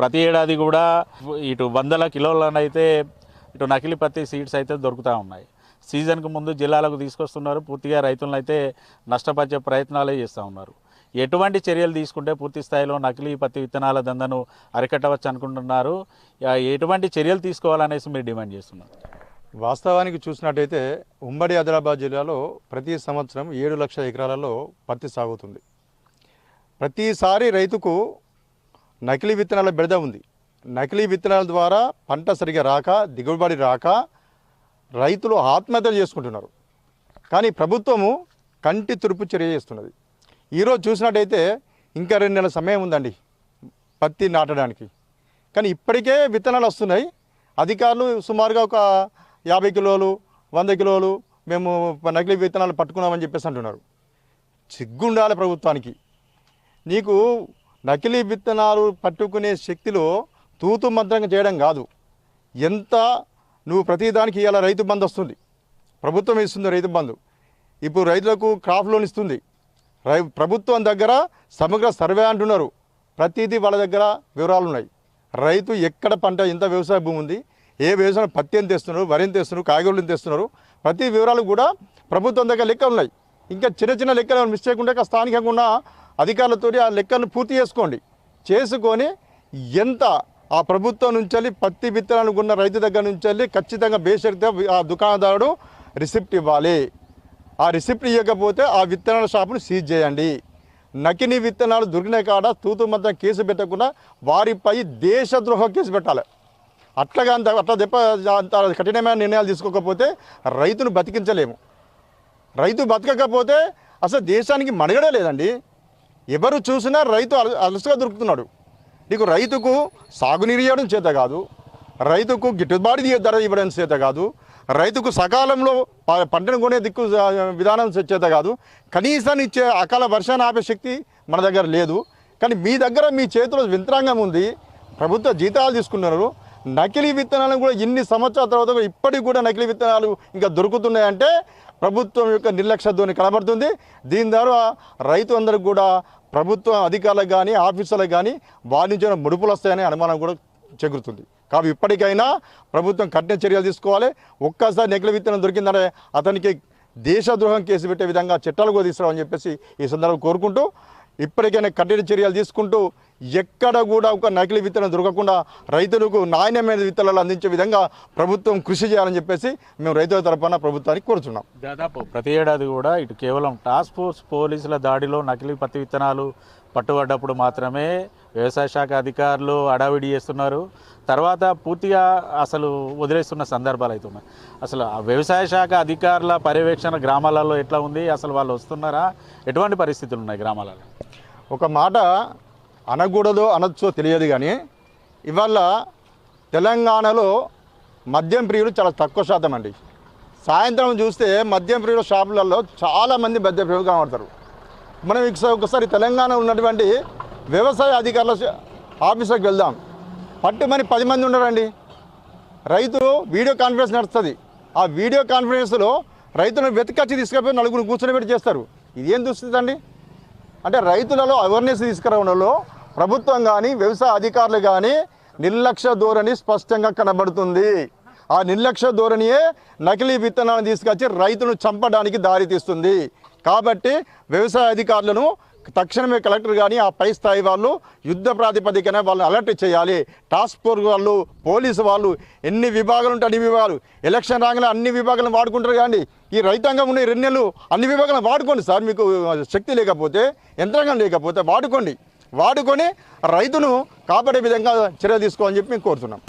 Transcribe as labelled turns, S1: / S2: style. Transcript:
S1: ప్రతి ఏడాది కూడా ఇటు వందల కిలోలనైతే ఇటు నకిలీ పత్తి సీడ్స్ అయితే దొరుకుతూ ఉన్నాయి. సీజన్కు ముందు జిల్లాలకు తీసుకొస్తున్నారు. పూర్తిగా రైతులను అయితే నష్టపరిచే ప్రయత్నాలే చేస్తూ ఉన్నారు. ఎటువంటి చర్యలు తీసుకుంటే పూర్తి స్థాయిలో నకిలీ పత్తి విత్తనాల దందను అరికట్టవచ్చు అనుకుంటున్నారు. ఎటువంటి చర్యలు తీసుకోవాలనేసి మీరు డిమాండ్ చేస్తున్నారు.
S2: వాస్తవానికి చూసినట్టయితే ఉమ్మడి ఆదిలాబాద్ జిల్లాలో ప్రతి సంవత్సరం ఏడు లక్షల ఎకరాలలో పత్తి సాగుతుంది. ప్రతిసారి రైతుకు నకిలీ విత్తనాల బెడద ఉంది. నకిలీ విత్తనాల ద్వారా పంట సరిగా రాక దిగుబడి రాక రైతులు ఆత్మహత్యలు చేసుకుంటున్నారు. కానీ ప్రభుత్వము కంటి తురుపు చర్య చేస్తున్నది. ఈరోజు చూసినట్టయితే ఇంకా రెండు నెలల సమయం ఉందండి పత్తి నాటడానికి. కానీ ఇప్పటికే విత్తనాలు వస్తున్నాయి. అధికారులు సుమారుగా ఒక యాభై కిలోలు వంద కిలోలు మేము నకిలీ విత్తనాలు పట్టుకున్నామని చెప్పేసి అంటున్నారు. సిగ్గుండాలి ప్రభుత్వానికి. నీకు నకిలీ విత్తనాలు పట్టుకునే శక్తిలో తూతు మంత్రంగా చేయడం కాదు. ఎంత నువ్వు ప్రతిదానికి ఇలా రైతు బంధు వస్తుంది. ప్రభుత్వం ఇస్తుంది రైతు బంధు. ఇప్పుడు రైతులకు క్రాప్ లోన్ ఇస్తుంది. రై ప్రభుత్వం దగ్గర సమగ్ర సర్వే అంటున్నారు. ప్రతిదీ వాళ్ళ దగ్గర వివరాలు ఉన్నాయి. రైతు ఎక్కడ పంట ఎంత వ్యవసాయ భూమి ఉంది ఏ వ్యవసాయం పత్తి ఎంత తెస్తున్నారు వరి ఎంత తెస్తున్నారు కాయగూరలు తెస్తున్నారు ప్రతి వివరాలు కూడా ప్రభుత్వం దగ్గర లెక్కలు ఉన్నాయి. ఇంకా చిన్న చిన్న లెక్కలు మిస్టేక్ ఉంటే స్థానికంగా ఉన్న అధికారులతో ఆ లెక్కలను పూర్తి చేసుకోండి. చేసుకొని ఎంత ఆ ప్రభుత్వం నుంచి వెళ్ళి పత్తి విత్తనాలు ఉన్న రైతు దగ్గర నుంచి వెళ్ళి ఖచ్చితంగా బేషరత ఆ దుకాణదారుడు రిసిప్ట్ ఇవ్వాలి. ఆ రిసిప్ట్ ఇవ్వకపోతే ఆ విత్తనాల షాపును సీజ్ చేయండి. నకిలీ విత్తనాలు దొరికిన కాడ తూతు మొత్తం కేసు పెట్టకుండా వారిపై దేశద్రోహ కేసు పెట్టాలి. అట్లాగా అంత అట్లా దెబ్బ అంత కఠినమైన నిర్ణయాలు తీసుకోకపోతే రైతును బతికించలేము. రైతు బతకకపోతే అసలు దేశానికి మనుగడే లేదండి. ఎవరు చూసినా రైతు అల- అలసగా దొరుకుతున్నాడు. నీకు రైతుకు సాగునీరు ఇవ్వడం చేత కాదు రైతుకు గిట్టుబాటు ధర- ఇవ్వడం చేత కాదు రైతుకు సకాలంలో పంటను కొనే దిక్కు విధానం చేత కాదు. కనీసాన్ని ఇచ్చే అకాల వర్షాన్ని ఆపే శక్తి మన దగ్గర లేదు. కానీ మీ దగ్గర మీ చేతిలో యంత్రాంగం ఉంది. ప్రభుత్వ జీతాలు తీసుకున్నారు. నకిలీ విత్తనాలను కూడా ఎన్ని సంవత్సరాల తర్వాత ఇప్పటికి కూడా నకిలీ విత్తనాలు ఇంకా దొరుకుతున్నాయంటే ప్రభుత్వం యొక్క నిర్లక్ష్యతోని కనబడుతుంది. దీని ద్వారా రైతు అందరికి కూడా ప్రభుత్వ అధికారులకు కానీ ఆఫీసర్లకు కానీ వారి నుంచి ముడుపులు వస్తాయనే అనుమానం కూడా చెగురుతుంది కాబట్టి ఇప్పటికైనా ప్రభుత్వం కఠిన చర్యలు తీసుకోవాలి. ఒక్కసారి నకిలీ విత్తనం దొరికిందంటే అతనికి దేశద్రోహం కేసు పెట్టే విధంగా చట్టాలు కూడా తీసుకురావని చెప్పేసి ఈ సందర్భం కోరుకుంటూ ఇప్పటికైనా కఠిన చర్యలు తీసుకుంటూ ఎక్కడ కూడా ఒక నకిలీ విత్తనం దొరకకుండా రైతులకు నాణ్యమైన విత్తనాలు అందించే విధంగా ప్రభుత్వం కృషి చేయాలని చెప్పేసి మేము రైతుల తరఫున ప్రభుత్వానికి కోరుతున్నాం
S1: దాదాపు ప్రతి ఏడాది కూడా ఇటు కేవలం టాస్క్ ఫోర్స్ పోలీసుల దాడిలో నకిలీ పత్తి విత్తనాలు పట్టుబడ్డప్పుడు మాత్రమే వ్యవసాయ శాఖ అధికారులు అడావిడి చేస్తున్నారు. తర్వాత పూర్తిగా అసలు వదిలేస్తున్న సందర్భాలు అయితే ఉన్నాయి. అసలు ఆ వ్యవసాయ శాఖ అధికారుల పర్యవేక్షణ గ్రామాలలో ఎట్లా ఉంది? అసలు వాళ్ళు వస్తున్నారా? ఎటువంటి పరిస్థితులు ఉన్నాయి గ్రామాలలో?
S2: ఒక మాట అనకూడదో అనొచ్చో తెలియదు కానీ ఇవాళ తెలంగాణలో మద్యం ప్రియులు చాలా తక్కువ శాతం అండి. సాయంత్రం చూస్తే మద్యం ప్రియుల షాపులలో చాలామంది మద్యం ప్రియులు కనబడతారు. మనం ఒకసారి ఒకసారి తెలంగాణ ఉన్నటువంటి వ్యవసాయ అధికారుల ఆఫీసర్కి వెళ్దాం. పట్టు మరి పది మంది ఉన్నారండి. రైతు వీడియో కాన్ఫరెన్స్ నడుస్తుంది. ఆ వీడియో కాన్ఫరెన్స్లో రైతులను వెతకచ్చి తీసుకుపోయి నలుగురు కూర్చొని పెట్టి చేస్తారు. ఇదేం దుస్థితి అండి? అంటే రైతులలో అవేర్నెస్ తీసుకురావడంలో ప్రభుత్వం కానీ వ్యవసాయ అధికారులు కానీ నిర్లక్ష్య ధోరణి స్పష్టంగా కనబడుతుంది. ఆ నిర్లక్ష్య ధోరణియే నకిలీ విత్తనాలను తీసుకొచ్చి రైతును చంపడానికి దారితీస్తుంది. కాబట్టి వ్యవసాయ అధికారులను తక్షణమే కలెక్టర్ కానీ ఆ పై స్థాయి వాళ్ళు యుద్ధ ప్రాతిపదికన వాళ్ళని అలర్ట్ చేయాలి. టాస్క్ ఫోర్స్ వాళ్ళు పోలీసు వాళ్ళు ఎన్ని విభాగాలు ఉంటే అన్ని విభాగాలు. ఎలక్షన్ రాగానే అన్ని విభాగాలను వాడుకుంటారు కానీ ఈ రైతాంగం ఉన్న ఈ రెండు నెలలు అన్ని విభాగాలను వాడుకోండి సార్. మీకు శక్తి లేకపోతే యంత్రాంగం లేకపోతే వాడుకోండి. వాడుకొని రైతును కాపాడే విధంగా చర్య తీసుకోవాలని చెప్పి మేము కోరుతున్నాం.